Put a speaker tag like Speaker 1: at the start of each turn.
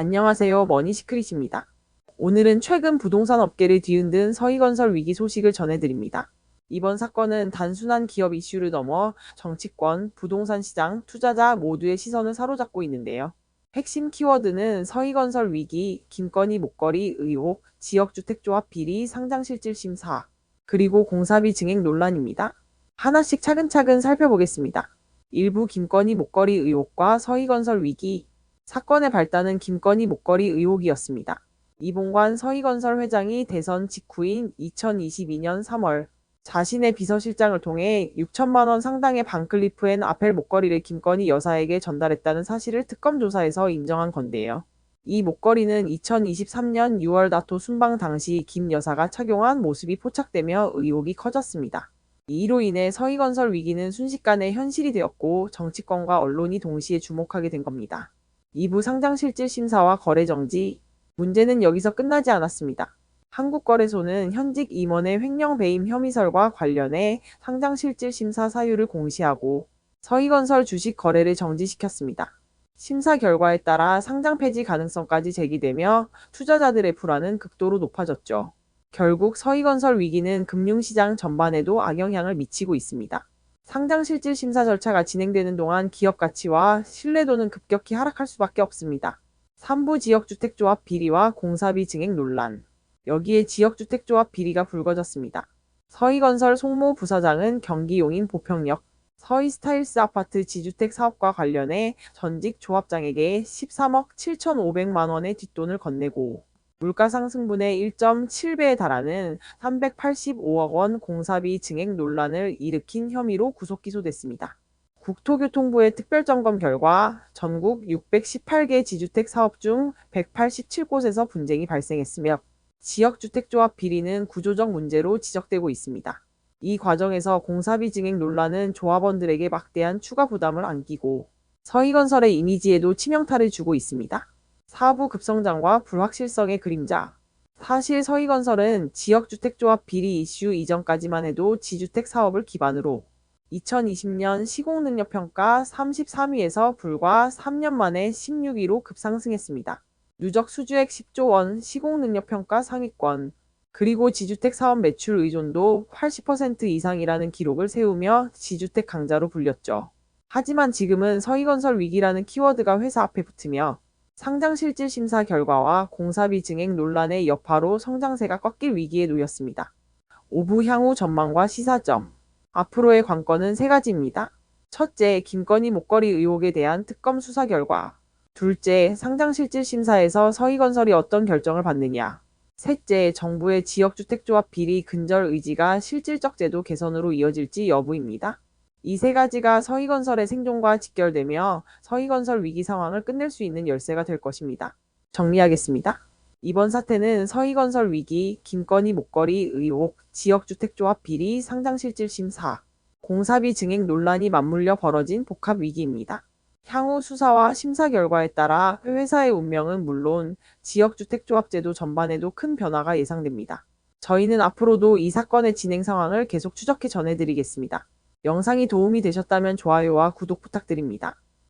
Speaker 1: 안녕하세요. 머니시크릿입니다. 오늘은 최근 부동산 업계를 뒤흔든 서희건설 위기 소식을 전해드립니다. 이번 사건은 단순한 기업 이슈를 넘어 정치권, 부동산 시장, 투자자 모두의 시선을 사로잡고 있는데요. 핵심 키워드는 서희건설 위기, 김건희 목걸이 의혹, 지역주택조합 비리 상장실질 심사, 그리고 공사비 증액 논란입니다. 하나씩 차근차근 살펴보겠습니다. 일부 김건희 목걸이 의혹과 서희건설 위기, 사건의 발단은 김건희 목걸이 의혹이었습니다. 이봉관 서희건설 회장이 대선 직후인 2022년 3월 자신의 비서실장을 통해 6천만 원 상당의 반클리프 앤 아펠 목걸이를 김건희 여사에게 전달했다는 사실을 특검 조사에서 인정한 건데요. 이 목걸이는 2023년 6월 나토 순방 당시 김 여사가 착용한 모습이 포착되며 의혹이 커졌습니다. 이로 인해 서희건설 위기는 순식간에 현실이 되었고 정치권과 언론이 동시에 주목하게 된 겁니다. 2부 상장실질 심사와 거래 정지. 문제는 여기서 끝나지 않았습니다. 한국거래소는 현직 임원의 횡령 배임 혐의설과 관련해 상장실질 심사 사유를 공시하고 서희건설 주식 거래를 정지시켰습니다. 심사 결과에 따라 상장 폐지 가능성까지 제기되며 투자자들의 불안은 극도로 높아졌죠. 결국 서희건설 위기는 금융시장 전반에도 악영향을 미치고 있습니다. 상장 실질 심사 절차가 진행되는 동안 기업 가치와 신뢰도는 급격히 하락할 수밖에 없습니다. 3부 지역주택조합 비리와 공사비 증액 논란. 여기에 지역주택조합 비리가 불거졌습니다. 서희건설 송모 부사장은 경기 용인 보평역 서희스타일스 아파트 지주택 사업과 관련해 전직 조합장에게 13억 7,500만 원의 뒷돈을 건네고 물가 상승분의 1.7배에 달하는 385억 원 공사비 증액 논란을 일으킨 혐의로 구속 기소됐습니다. 국토교통부의 특별점검 결과 전국 618개 지주택 사업 중 187곳에서 분쟁이 발생했으며 지역주택조합 비리는 구조적 문제로 지적되고 있습니다. 이 과정에서 공사비 증액 논란은 조합원들에게 막대한 추가 부담을 안기고 서희건설의 이미지에도 치명타를 주고 있습니다. 사부 급성장과 불확실성의 그림자. 사실 서희건설은 지역주택조합 비리 이슈 이전까지만 해도 지주택 사업을 기반으로 2020년 시공능력평가 33위에서 불과 3년 만에 16위로 급상승했습니다. 누적 수주액 10조 원 시공능력평가 상위권, 그리고 지주택 사업 매출 의존도 80% 이상이라는 기록을 세우며 지주택 강자로 불렸죠. 하지만 지금은 서희건설 위기라는 키워드가 회사 앞에 붙으며 상장실질 심사 결과와 공사비 증액 논란의 여파로 성장세가 꺾일 위기에 놓였습니다. 오부 향후 전망과 시사점. 앞으로의 관건은 세 가지입니다. 첫째, 김건희 목걸이 의혹에 대한 특검 수사 결과. 둘째, 상장실질 심사에서 서희건설이 어떤 결정을 받느냐. 셋째, 정부의 지역주택조합 비리 근절 의지가 실질적 제도 개선으로 이어질지 여부입니다. 이 세 가지가 서희건설의 생존과 직결되며 서희건설 위기 상황을 끝낼 수 있는 열쇠가 될 것입니다. 정리하겠습니다. 이번 사태는 서희건설 위기, 김건희 목걸이 의혹, 지역주택조합 비리 상장실질 심사, 공사비 증액 논란이 맞물려 벌어진 복합 위기입니다. 향후 수사와 심사 결과에 따라 회사의 운명은 물론 지역주택조합제도 전반에도 큰 변화가 예상됩니다. 저희는 앞으로도 이 사건의 진행 상황을 계속 추적해 전해드리겠습니다. 영상이 도움이 되셨다면 좋아요와 구독 부탁드립니다.